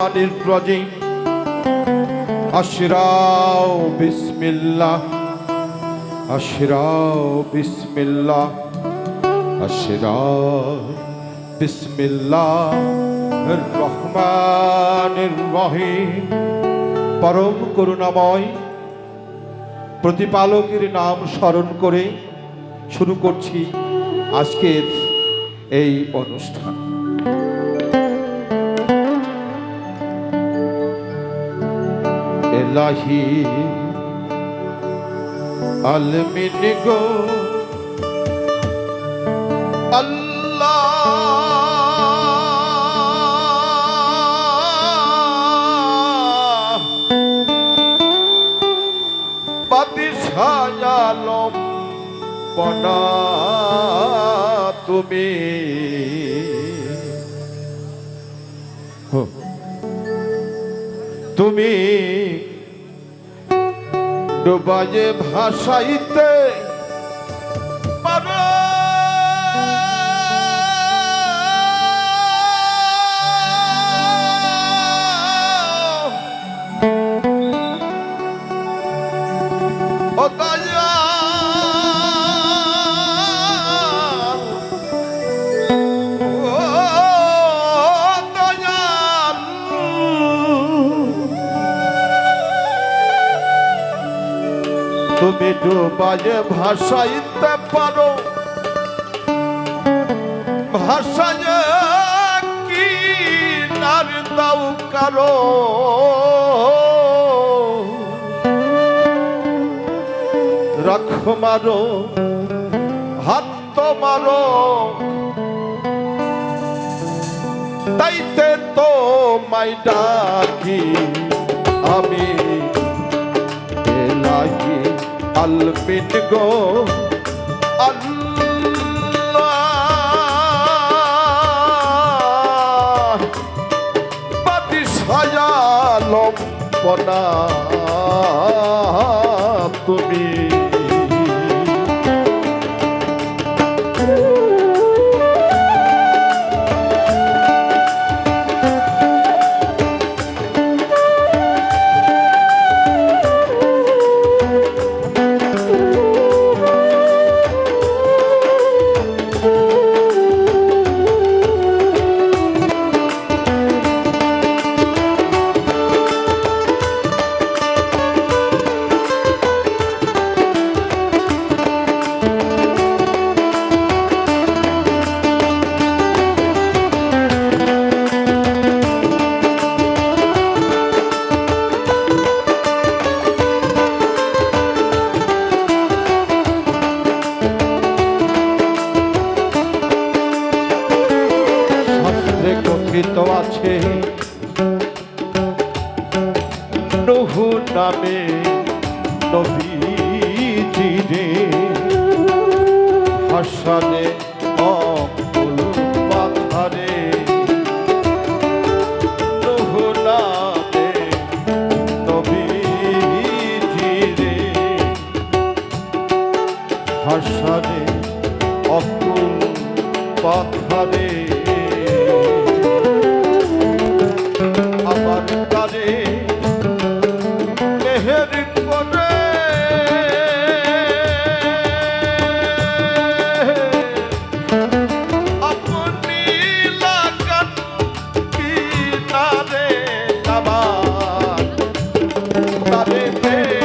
God is project. Ashrao Bismillah. Ashrao Bismillah. Ashrao Bismillah. রহমানের রহিম পরম করুণাময় প্রতিপালকের নাম স্মরণ করে শুরু করছি আজকের এই অনুষ্ঠান এলাহি আলমিন গো। আল্লাহ। বাদিশায়ালম বনা তুমি। তুমি ডুবাজে ভাসাইতে ডুবাজে ভাসাইতে পারো। ভাসায় কি নার দাও কারও? রাখো মারো, হাত তো মারো। তাইতে তো মাই ডাকি আমি। আলমিন গো। পাতি সাজালম পনা তুমি। নামে নবীজিরে হাসানে অকুল পাথারে অকুল পাথারে তারে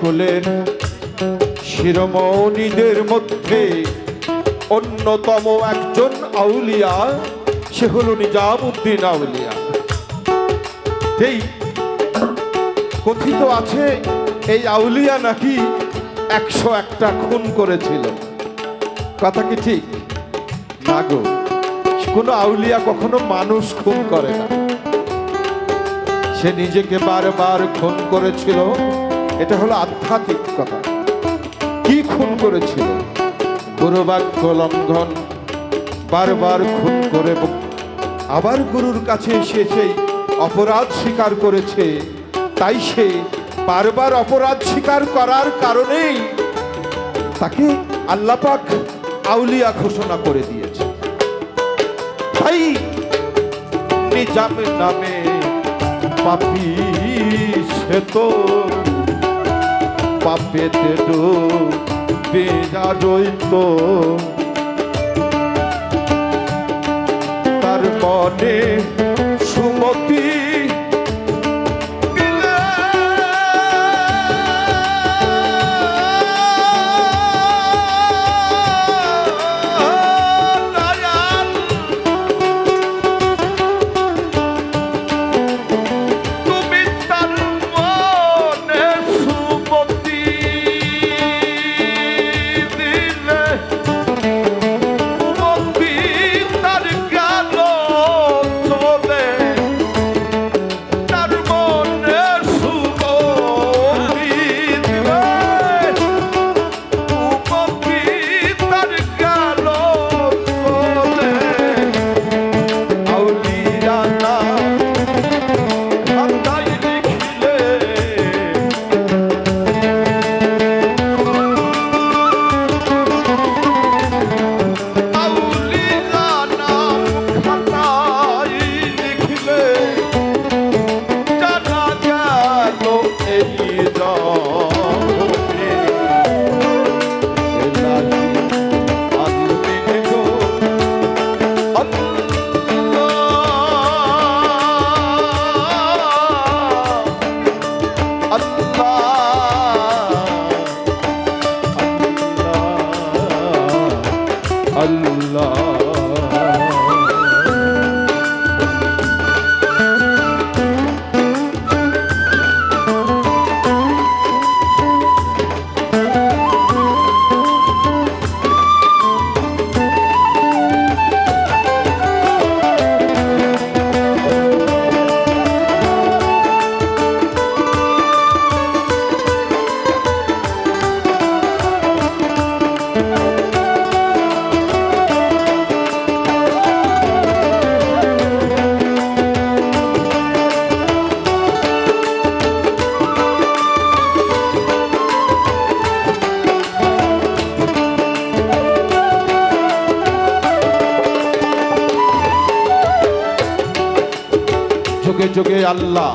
কুলের শিরোমণিদের মধ্যে অন্যতম একজন আউলিয়া সে হলো নিজামুদ্দিন আউলিয়া। এই কথিত আছে, এই আউলিয়া নাকি একশো একটা খুন করেছিল। কথা কি ঠিক? না গো। কোনো আউলিয়া কখনো মানুষ খুন করে না। সে নিজেকে বারবার খুন করেছিল। এটা হলো আধ্যাত্মিক কথা। কি খুন করেছিল? গুরুবাক্য লঙ্ঘন, বারবার খুন করে আবার গুরুর কাছে এসে সেই অপরাধ স্বীকার করেছে। তাই সে বারবার অপরাধ স্বীকার করার কারণেই তাকে আল্লাপাক আউলিয়া ঘোষণা করে দিয়েছে। তাই নিজাম নামে পাপি সে তো পাপেতে বেজা রইত তার যুগে আল্লাহ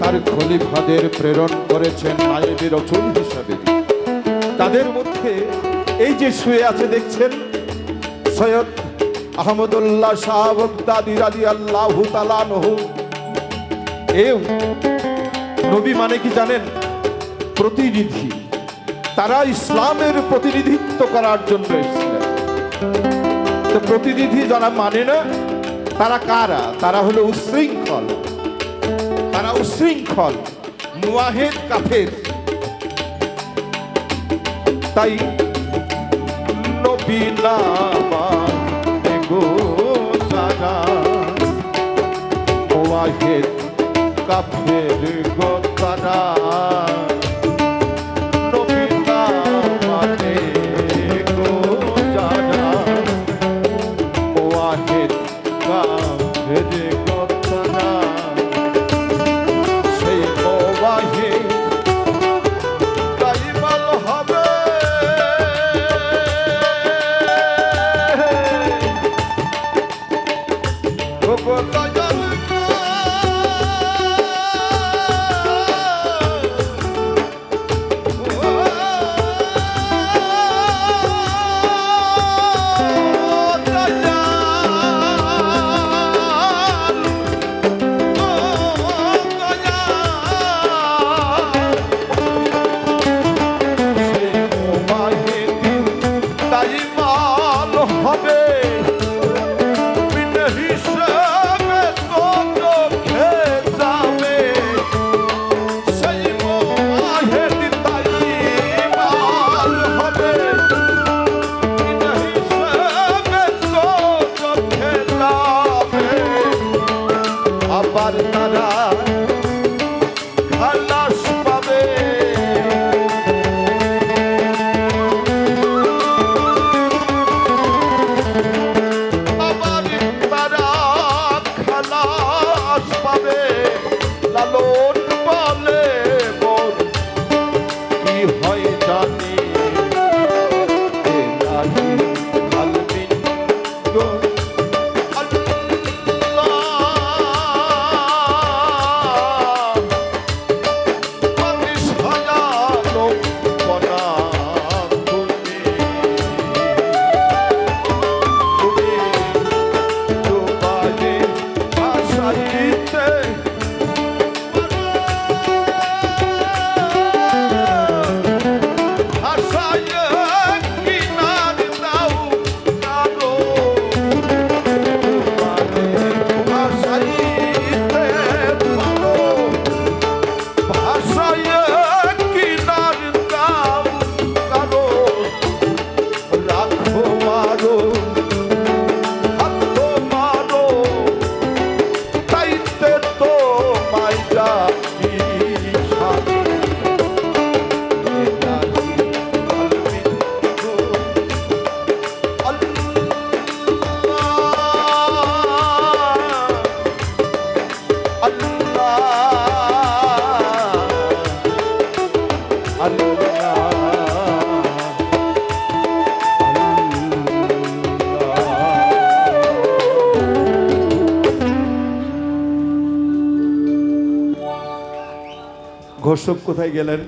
তার খলিফাদের প্রেরণ করেছেন নায়েবের রচন হিসাবে। তাদের মধ্যে এই যে শুয়ে আছে দেখছেন সৈয়দ আহমদুল্লাহ শাহ বগদাদি রাজি আল্লাহ তালানহু এও নবী মানে কি জানেন? প্রতিনিধি। তারা ইসলামের প্রতিনিধিত্ব করার জন্য এসেছিলেন। প্রতিনিধি যারা মানে না তারা কারা? তারা হলো উশৃঙ্খল। তারা উশৃঙ্খল মুয়াহেদ কাফের। তাই নবীলা গো কাফের। alone. ঘোষক কোথায় গেলেন?